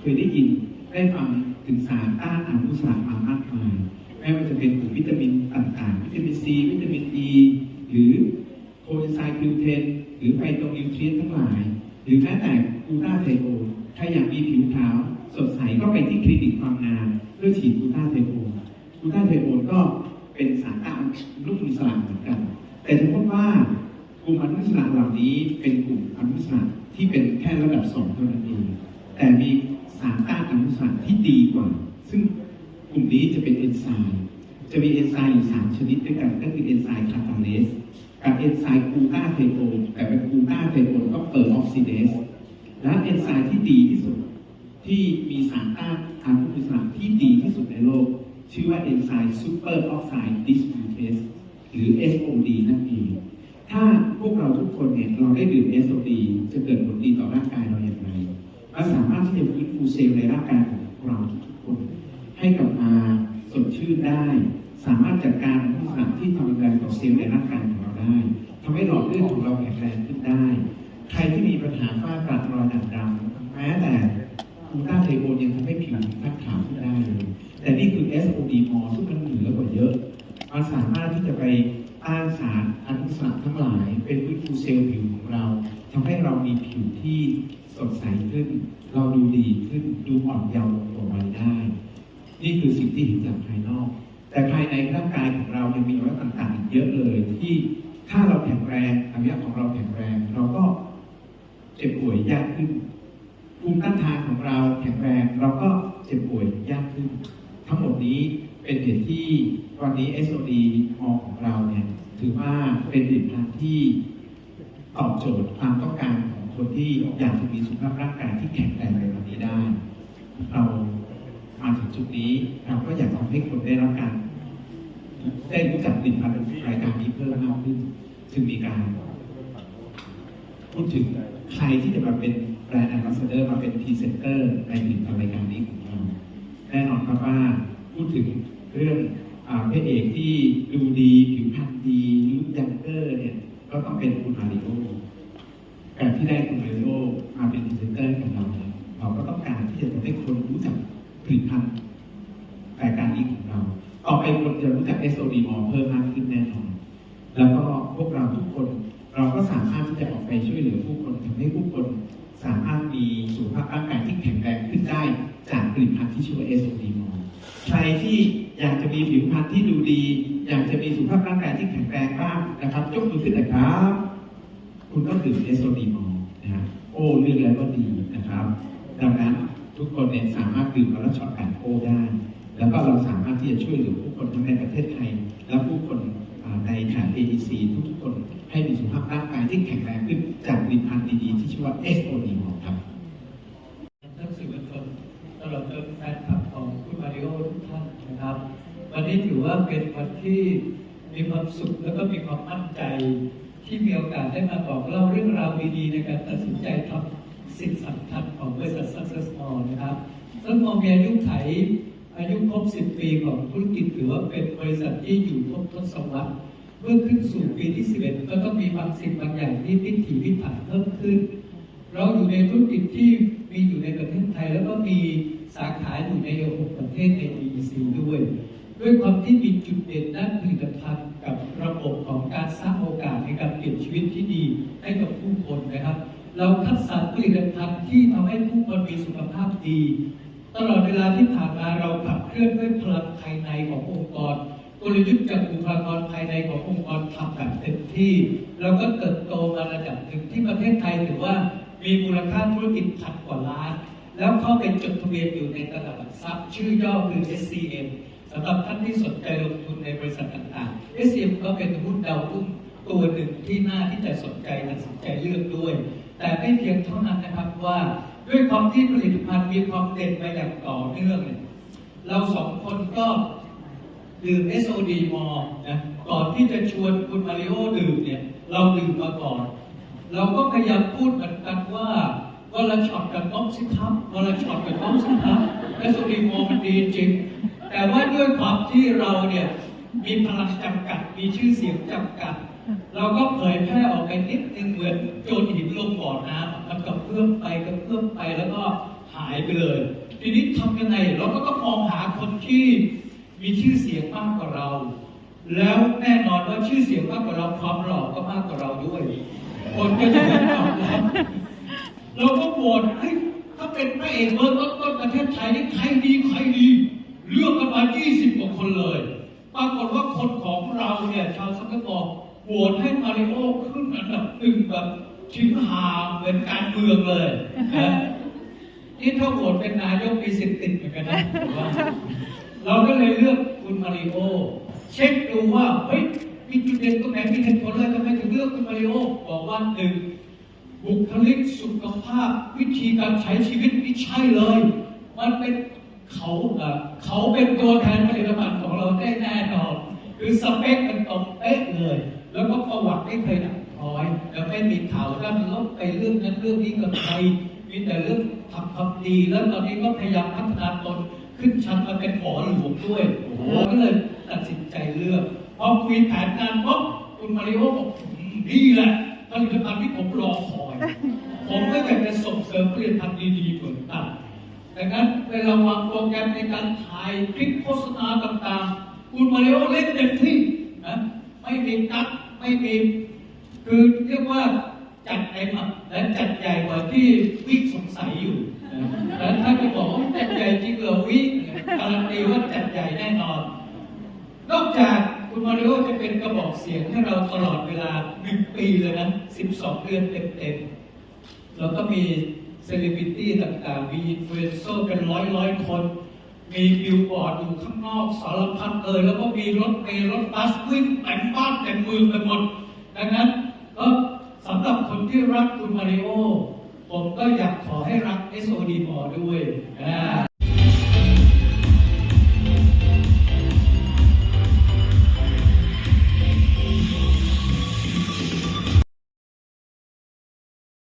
เคยได้ยินได้ฟังถึงสารต้านอนุมูลอิสระมามากมายไม่ว่าจะเป็นกลุ่มวิตามินต่างๆ วิตามินซีวิตามินอี หรือโคเอนไซม์กลูเทนหรือไฟโตนิวเทรียนทั้งหลาย หรือแม้แต่กูตาไทโอนใครอยากมีผิวขาวสดใสก็ไปที่คลินิกความงามเพื่อฉีดกูตาไทโอนกลูตาไทโอนก็เป็นสารต้านอนุมูลอิสระเหมือนกัน แต่จะพบว่ากลุ่มอนุมูลอิสระเหล่านี้เป็นกลุ่มอนุมูลอิสระที่เป็นแค่ระดับสองเท่านั้นเองแต่มี สารต้านอนุมูลอิสระที่ดีกว่า ซึ่งกลุ่มนี้จะเป็นเอนไซม์จะมีเอนไซม์อยู่สามชนิดด้วยกันก็คือเอนไซม์คาตาเลสกับเอนไซม์กูตาไทโอนแต่เป็นกูตาไทโอนก็เปิดออกซิเดสและเอนไซม์ที่ดีที่สุด ที่มีสารต้านอนุมูลอิสระที่ดีที่สุดในโลก ชื่อว่าเอนไซม์ซูเปอร์ออกไซด์ดิสมูเทสหรือ SOD นั่นเองถ้าพวกเราทุกคนเนี่ยเราได้ดื่ม SOD จะเกิดผลดีต่อร่างกายเราอย่างไรและสามารถที่จะฟื้นฟู เซลล์ในร่างกายของเราทุกคน ให้กลับมาสดชื่นได้ สามารถจัดการทุกสิ่งที่ทำแรงต่อเซลล์ในร่างกายของเราได้ทำให้หลอดเลือดของเราแข็งแรงขึ้นได้ ใครที่มีปัญหาฝ้ากระรอยด่างดำแม้แต่กลูต้าไทโอนยังทำให้ผิวพัดขาวขึ้นได้เลย แต่นี่คือ SOD มอซึ่งมันเหนือกว่าเยอะมันสามารถที่จะไปต้านสารอนุมูล เรามีผิวที่สดใสขึ้น เราดูดีขึ้น ดูอ่อนเยาว์ลงกว่าวัยได้ นี่คือสิ่งที่เห็นจากภายนอก แต่ภายในร่างกายของเรายังมีอวัยวะต่างๆอีกเยอะเลย ที่ถ้าเราแข็งแรงอวัยวะของเราแข็งแรง เราก็เจ็บป่วยยากขึ้นภูมิต้านทานของเราแข็งแรงเราก็เจ็บป่วยยากขึ้น ทั้งหมดนี้เป็นเหตุที่วันนี้ SOD มอของเราเนี่ยถือว่าเป็นผลิตภัณฑ์ที่ ตอบโจทย์ความต้องการของคนที่อยากจะมีสุขภาพร่างกายที่แข็งแรงในวันนี้ได้ เรามาถึงจุดนี้เราก็อยากทำให้คนได้รับการได้รู้จักผลิตภัณฑ์รายการนี้เพิ่มมากขึ้นจึงมีการ พูดถึงใครที่จะมาเป็นแบรนด์แอมบาสเดอร์มาเป็นพรีเซนเตอร์ในผลิตภัณฑ์รายการนี้ของเราแน่นอนครับว่าพูดถึงเรื่องอาพระเอกที่ดูดีผิวพรรณดีลุคยังเกอร์เนี่ย ก็ต้องเป็นคุณมาริโอการที่ได้คุณมาริโอมาเป็นพรีเซนเตอร์ของเราเนี่ยเราก็ต้องการที่จะทำให้คนรู้จักผลิตภัณฑ์รายการนี้ของเรา ต่อไปคนจะรู้จัก SOD มอเพิ่มมากขึ้นแน่นอน แล้วก็พวกเราทุกคน เราก็สามารถที่จะออกไปช่วยเหลือผู้คนทำให้ผู้คน สามารถมีสุขภาพร่างกายที่แข็งแรงขึ้นได้จากผลิตภัณฑ์ที่ชื่อว่า SOD มอใครที่ อยากจะมีผิวพรรณที่ดูดี อยากจะมีสุขภาพร่างกายที่แข็งแรงบ้างนะครับยกมือขึ้นนะครับ คุณต้องดื่ม SOD มอลนะฮะโอ้เรื่องแล้วก็ดีนะครับ ดังนั้นทุกคนเนี่ยสามารถดื่มแล้วช็อตกันโอได้ แล้วก็เราสามารถที่จะช่วยเหลือผู้คนทั้งในประเทศไทย และผู้คนในฐาน AEC ทุกๆคนให้มีสุขภาพร่างกายที่แข็งแรงขึ้นจากผลิตภัณฑ์ดีๆที่ชื่อว่า SOD มอ นี้ถือว่าเป็นวันที่มีความสุขแล้วก็มีความมั่นใจ ที่มีโอกาสได้มาบอกเล่าเรื่องราวดีๆในการตัดสินใจทำสิ่งสำคัญของบริษัท Success Mall นะครับ ซึ่งมองมีอายุไขอายุครบ 10 ปีของธุรกิจถือว่าเป็นบริษัทที่อยู่ครบทศวรรษเมื่อขึ้นสู่ปีที่ 11 ก็ต้องมีบางสิ่งบางอย่างที่พิถีพิถันเพิ่มขึ้น เราอยู่ในธุรกิจที่มีอยู่ในประเทศไทย แล้วก็มีสาขาอยู่ในหกประเทศใน EEC ด้วย ด้วยความที่มีจุดเด่นด้านผลิตภัณฑ์กับระบบของการสร้างโอกาสในการเปลี่ยนชีวิตที่ดีให้กับผู้คนนะครับ เราคัดสรรผลิตภัณฑ์ที่ทำให้ผู้คนมีสุขภาพดี ตลอดเวลาที่ผ่านมาเราขับเคลื่อนด้วยพลังภายในขององค์กรกลยุทธ์กับบุคลากรภายในขององค์กรทำแบบเต็มที่ แล้วก็เติบโตมาระดับหนึ่งที่ประเทศไทยถือว่ามีมูลค่าธุรกิจพันกว่าล้าน แล้วเข้าไปจดทะเบียนอยู่ในตลาดหลักทรัพย์ ชื่อย่อคือ SCM สำหรับท่านที่สนใจลงทุนในบริษัทต่างๆ SCM ก็เป็นหุ้นดาวรุ่งตัวหนึ่งที่น่าที่จะสนใจตัดสินใจเลือกด้วย แต่ไม่เพียงเท่านั้นนะครับว่าด้วยความที่ผลิตภัณฑ์มีความเด่นมาอย่างต่อเนื่องเนี่ยเราสองคนก็ดื่ม SOD มอนะก่อนที่จะชวนคุณมาริโอดื่มเนี่ยเราดื่มมาก่อน เราก็พยายามพูดเหมือนกันว่าวันละช็อตกับน้องสิครับวันละช็อตกับน้องสิครับ SOD มอมันดีจริง แต่ว่าด้วยความที่เราเนี่ยมีพลังจำกัด มีชื่อเสียงจำกัด เราก็เผยแพร่ออกไปนิดนึงเหมือนโจนหินลงบ่อน้ำมันกระเพื่อมไปกระเพื่อมไปแล้วก็หายไปเลย ทีนี้ทำยังไง เราก็ต้องมองหาคนที่มีชื่อเสียงมากกว่าเรา แล้วแน่นอนว่าชื่อเสียงมากกว่าเราความหล่อก็มากกว่าเราด้วย คนก็จะไม่ตอบรับเราก็โหวตให้ยถ้าเป็นพระเอกเบอร์ต้นประเทศไทยนี่ใครดีใครดี เลือกกันมา20กว่าคนเลย ปรากฏว่าคนของเราเนี่ยชาวสิงคโปร์โหวตให้มาริโอขึ้นอันดับหนึ่งแบบชิมหาเหมือนการเมืองเลยนะนี่ถ้าโหวตเป็นนายกมีสิทธิ์ติดเหมือนกันนะผมว่าเราก็เลยเลือกคุณมาริโอเช็คดูว่าเฮ้ยมีจุดเด่นตรงไหนมีเหตุผลอะไรทำไมถึงเลือกคุณมาริโอบอกว่าหนึ่งบุคลิกสุขภาพวิธีการใช้ชีวิตไม่ใช่เลย มันเป็น เขาเอ่อเขาเป็นตัวแทนผลิตภัณฑ์ของเราได้แน่นอนคือสเปคมันตรงเป๊ะเลย แล้วก็ประวัติไม่เคยหนักพอยแล้วไม่มีข่าวด้านลบไปเรื่องนั้นเรื่องนี้กับใครมีแต่เรื่องทำความดีแล้วตอนนี้ก็พยายามพัฒนาตนขึ้นชั้นมาเป็นหมอหลวงด้วยโอ้โหก็เลยตัดสินใจเลือกพอคุยแผนงานปุ๊บคุณมาริโอบอกนี่แหละผลิตภัณฑ์ที่ผมรอคอย ผมก็อยากจะส่งเสริมผลิตภัณฑ์ดีๆเหมือนกัน ดังนั้นเวลาวางโปรแกรมในการถ่ายคลิปโฆษณาต่างๆ คุณมาริโอเล่นเต็มที่นะไม่มีกั๊กไม่มีคือเรียกว่าจัดเต็มอะและจัดใหญ่กว่าที่วิสงสัยอยู่นะแล้วถ้าจะบอกว่าจัดใหญ่จริงเหรอวิการันตีว่าจัดใหญ่แน่นอน นอกจากคุณมาริโอจะเป็นกระบอกเสียงให้เราตลอดเวลาหนึ่งปีเลยนะ12เดือนเต็มๆแล้วก็มี เซเลบริตี้ต่างๆ มีอินฟลูเอนเซอร์เป็นร้อยร้อยคน มีบิลบอร์ดอยู่ข้างนอกสารพัดเลย แล้วก็มีรถเมล์รถบัสวิ่งเต็มบ้านเต็มเมืองไปหมด ดังนั้นก็สำหรับคนที่รักคุณมาริโอ ผมก็อยากขอให้รัก SOD หมอด้วย